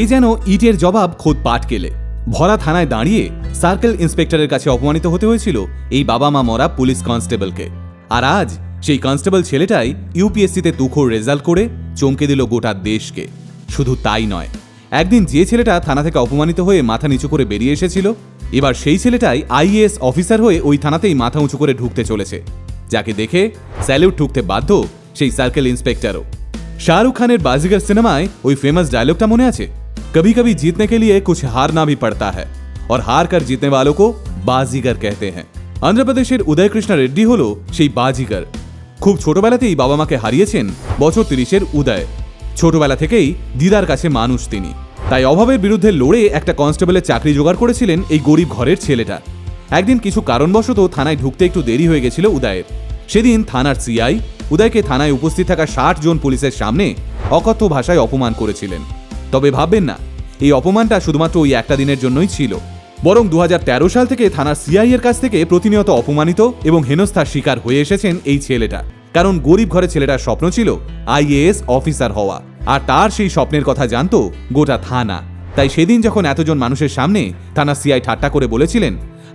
এ যেন ইটের জবাব খোদ পাটকেলে ভরা থানায় দাঁড়িয়ে সার্কেল ইন্সপেক্টরের কাছে অপমানিত হতে হয়েছিল এই বাবা মা মরা পুলিশ কনস্টেবলকে। আর আজ সেই কনস্টেবল ছেলেটাই ইউপিএসসিতে তুখোর রেজাল্ট করে চমকে দিল গোটা দেশকে। শুধু তাই নয়, একদিন যে ছেলেটা থানা থেকে অপমানিত হয়ে মাথা নিচু করে বেরিয়ে এসেছিল, এবার সেই ছেলেটাই আইএএস অফিসার হয়ে ওই থানাতেই মাথা উঁচু করে ঢুকতে চলেছে। যাকে দেখে স্যালিউট ঢুকতে বাধ্য সেই সার্কেল ইন্সপেক্টরও। শাহরুখ খানের বাজিগার সিনেমায় ওই ফেমাস ডায়লগটা মনে আছে? कभी कभी जीतने के लिए कुछ हारना भी पड़ता है और हार कर जीतने वालों को बाजीगर कहते हैं অন্ধ্রপ্রদেশের উদয় কৃষ্ণ রেড্ডি হল সেই বাজিগার খুব ছোটবেলাতেই বাবা মাকে হারিয়েছেন বছর তিরিশের উদয় ছোটবেলা থেকেই দিদার কাছে মানুষ তিনি তাই অভাবের বিরুদ্ধে লড়ে একটা কনস্টেবলের চাকরি জোগাড় করেছিলেন এই গরিব ঘরের ছেলেটা একদিন কিছু কারণবশত থানায় ঢুকতে একটু দেরি হয়ে গেছিল উদয়ের সেদিন থানার সিআই উদয়কে থানায় উপস্থিত থাকা ষাট জন পুলিশের সামনে অকথ্য ভাষায় অপমান করেছিলেন তবে ভাববেন না, এই অপমানটা শুধুমাত্র ওই একটা দিনের জন্যই ছিল। বরং দু হাজার তেরো সাল থেকে থানার সিআই এর কাছ থেকে প্রতিনিয়ত অপমানিত এবং হেনস্থার শিকার হয়ে এসেছেন এই ছেলেটা। কারণ গরিব ঘরে ছেলেটার স্বপ্ন ছিল আইএএস অফিসার হওয়া। আর তার সেই স্বপ্নের কথা জানতো গোটা থানা। তাই সেদিন যখন এতজন মানুষের সামনে থানা সিআই ঠাট্টা করে বলেছিলেন,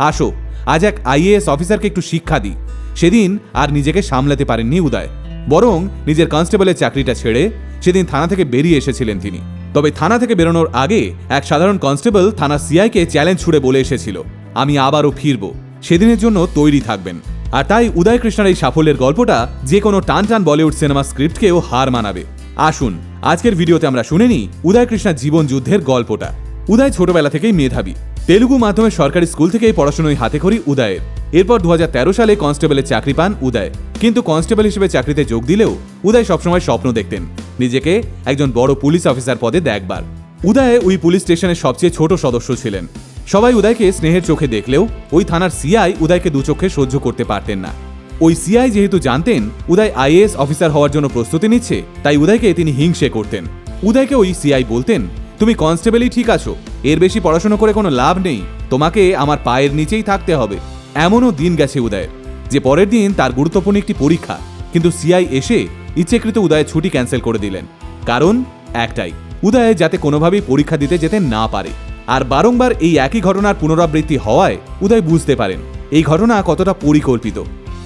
আসো, আজ এক আইএএস অফিসারকে একটু শিক্ষা দিই। সেদিন আর নিজেকে সামলাতে পারেননি উদয়। বরং নিজের কনস্টেবলের চাকরিটা ছেড়ে সেদিন থানা থেকে বেরিয়ে এসেছিলেন তিনি। তবে থানা থেকে বেরোনোর আগে এক সাধারণ কনস্টেবল থানা সিআইকে চ্যালেঞ্জ ছুড়ে বলে এসেছিল, আমি আবারও ফিরব। সেদিনের জন্য তৈরি থাকবেন। আর তাই উদয় কৃষ্ণার এই সাফল্যের গল্পটা যে কোনো টান টান বলিউড সিনেমা স্ক্রিপ্টকেও হার মানাবে। আসুন, আজকের ভিডিওতে আমরা শুনে নিই উদয় কৃষ্ণার জীবন যুদ্ধের গল্পটা। উদয় ছোটবেলা থেকেই মেধাবী। তেলুগু মাধ্যমে সরকারি স্কুল থেকেই পড়াশোনায় হাতে খড়ি উদয়ের। এরপর দু সালে কনস্টেবলের চাকরি পান উদয়। কিন্তু কনস্টেবল হিসেবে চাকরিতে যোগ দিলেও উদয় সবসময় স্বপ্ন দেখতেন। নিজেকে একজন বড় পুলিশ অফিসার পদে দেখবার। উদয় ওই পুলিশ স্টেশনের সবচেয়ে ছোট সদস্য ছিলেন। সবাই উদয়কে স্নেহের চোখে দেখলেও ওই থানার সিআই উদয়কে দু চোখে সহ্য করতে পারতেন না। ওই সিআই যেহেতু জানতেন, উদয় আইএএস অফিসার হওয়ার জন্য প্রস্তুতি নিচ্ছে, তাই উদয়কে তিনি হিংসে করতেন। উদয়কে ওই সিআই বলতেন তুমি কনস্টেবলই ঠিক আছো। এর বেশি পড়াশোনা করে কোনো লাভ নেই। তোমাকে আমার পায়ের নিচেই থাকতে হবে। এমনও দিন গেছে উদয়ের, যে পরের দিন তার গুরুত্বপূর্ণ একটি পরীক্ষা। কিন্তু সিআই এসে ইচ্ছেকৃত উদয়ের ছুটি ক্যান্সেল করে দিলেন। কারণ একটাই, উদয় যাতে কোনোভাবেই পরীক্ষা দিতে যেতে না পারে। আর বারংবার এই একই ঘটনার পুনরাবৃত্তি হওয়ায় উদয় বুঝতে পারেন, এই ঘটনা কতটা পরিকল্পিত।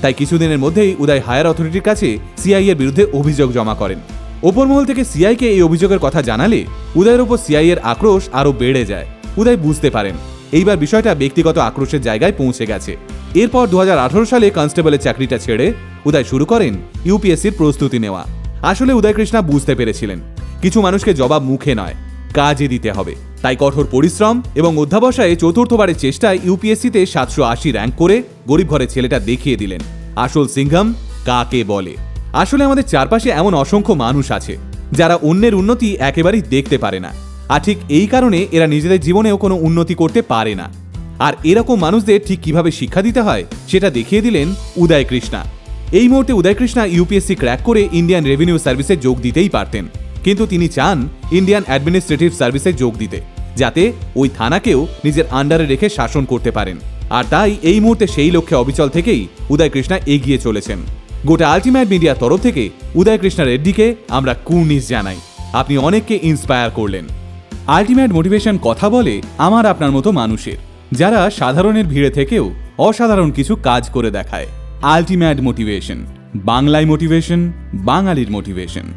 তাই কিছুদিনের মধ্যেই উদয় হায়ার অথরিটির কাছে সিআই এর বিরুদ্ধে অভিযোগ জমা করেন। ওপর মহল থেকে সিআইকে এই অভিযোগের কথা জানালে উদয়ের ওপর সিআই এর আক্রোশ আরও বেড়ে যায়। উদয় বুঝতে পারেন, এইবার বিষয়টা ব্যক্তিগত আক্রোশের জায়গায় পৌঁছে গেছে। এরপর দু হাজার আঠারো সালে কনস্টেবলের চাকরিটা ছেড়ে উদয় শুরু করেন ইউপিএসসির প্রস্তুতি নেওয়া। আসলে উদয় কৃষ্ণা বুঝতে পেরেছিলেন, কিছু মানুষকে জবাব মুখে নয় কাজে দিতে হবে। তাই কঠোর পরিশ্রম এবং অধ্যাবসায়ে চতুর্থবারের চেষ্টায় ইউপিএসসিতে সাতশো আশি র্যাঙ্ক করে গরিব ঘরের ছেলেটা দেখিয়ে দিলেন। আসল সিংঘম কাকে বলে? আসলে আমাদের চারপাশে এমন অসংখ্য মানুষ আছে, যারা অন্যের উন্নতি একেবারেই দেখতে পারে না। আর ঠিক এই কারণে এরা নিজেদের জীবনেও কোনো উন্নতি করতে পারে না। আর এরকম মানুষদের ঠিক কীভাবে শিক্ষা দিতে হয়, সেটা দেখিয়ে দিলেন উদয় কৃষ্ণা এই মুহূর্তে উদয় কৃষ্ণা ইউপিএসসি ক্র্যাক করে ইন্ডিয়ান রেভিনিউ সার্ভিসে যোগ দিতেই পারতেন। কিন্তু তিনি চান ইন্ডিয়ান অ্যাডমিনিস্ট্রেটিভ সার্ভিসে যোগ দিতে, যাতে ওই থানাকেও নিজের আন্ডারে রেখে শাসন করতে পারেন। আর তাই এই মুহূর্তে সেই লক্ষ্যে অবিচল থেকেই উদয় কৃষ্ণা এগিয়ে চলেছেন। গোটা আলটিমেট মিডিয়ার তরফ থেকে উদয় কৃষ্ণা রেড্ডিকে আমরা কুর্নিশ জানাই। আপনি অনেককে ইন্সপায়ার করলেন। আলটিমেট মোটিভেশন কথা বলে আমার আপনার মতো মানুষের, যারা সাধারণের ভিড়ে থেকেও অসাধারণ কিছু কাজ করে দেখায়। আলটিমেট মোটিভেশন বাংলায় মোটিভেশন বাঙালির মোটিভেশন